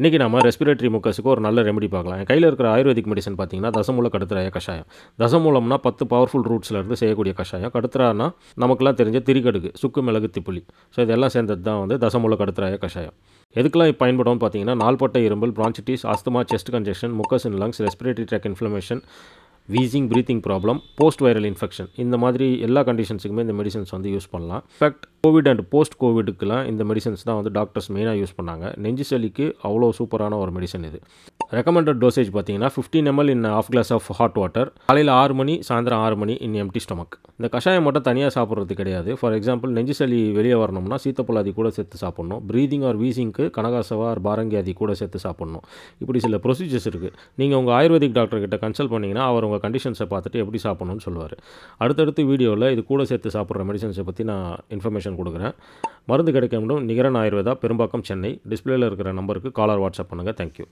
இன்றைக்கி நம்ம ரெஸ்பிரேட்டரி முக்கஸுக்கு ஒரு நல்ல ரெமெடி பார்க்கலாம். கையில் இருக்கிற ஆயுர்வேதிக் மெடிசன் பார்த்தீங்கன்னா தசமூல கடுத்துராய கஷாயம். தசமூலம்னா பத்து பவர்ஃபுல் ரூட்ஸ்லேருந்து செய்யக்கூடிய கஷாயம். கடுத்துறானா நமக்குலாம் தெரிஞ்ச திரிகடுகு சுக்கு மிளகு திப்புளி. ஸோ இதெல்லாம் சேர்ந்தது தான் வந்து தசமூல கடுத்துராய கஷாயம். எதுக்கெல்லாம் பயன்படும் பார்த்தீங்கன்னா நாள்பட்ட இரும்பல் bronchitis asthma chest congestion mucus in lungs respiratory tract inflammation wheezing breathing problem post viral infection இந்த மாதிரி எல்லா கண்டிஷன்ஸுக்குமே இந்த மெடிசன்ஸ் வந்து யூஸ் பண்ணலாம். In fact covid and post கோவிடுக்கெலாம் இந்த மெடிசன்ஸ் தான் வந்து டாக்டர்ஸ் மெயினாக யூஸ் பண்ணாங்க. நெஞ்சு சளிக்கு அவ்வளோ சூப்பரான ஒரு மெடிசன் இது. ரெக்கமெண்டட் டோசேஜ் பார்த்தீங்கன்னா fifteen ML in half glass of hot water காலையில் ஆறு மணி சாயந்தரம் ஆறு மணி இன் எம்டி ஸ்டொமக் இந்த கஷாயம் மட்டும் தனியாக சாப்பிட்றது கிடையாது. ஃபார் எக்ஸாம்பிள் நெஞ்சு சளி வெளியே வரணும்னா சீத்தப்பழாதி கூட சேர்த்து சாப்பிட்ணும். ப்ரீதிங் ஆர் வீசிங்க்கு கனகாசவா ஆர் பாரங்கி ஆதி கூட சேர்த்து சாப்பிட்ணும். இப்படி சில ப்ரொசீஜர்ஸ் இருக்குது நீங்கள் உங்கள் ஆயுர்வேதிக் டாக்டர் கிட்ட கன்சல்ட் பண்ணிங்கன்னா அவர் உங்கள் கண்டிஷன்ஸை பார்த்துட்டு எப்படி சாப்பிட்ணும்னு சொல்லுவார். அடுத்தடுத்து வீடியோவில் இது கூட சேர்த்து சாப்பிட்ற மெடிசன்ஸை பற்றி நான் இன்ஃபர்மேஷன் கொடுக்குறேன். மருந்து கிடைக்க முடியும் நிகரன் ஆயுர்வேதா பெரும்பாக்கம் சென்னை. டிஸ்பிளேயில் இருக்கிற நம்பருக்கு காலர் வாட்ஸ்அப் பண்ணுங்கள் தேங்க்யூ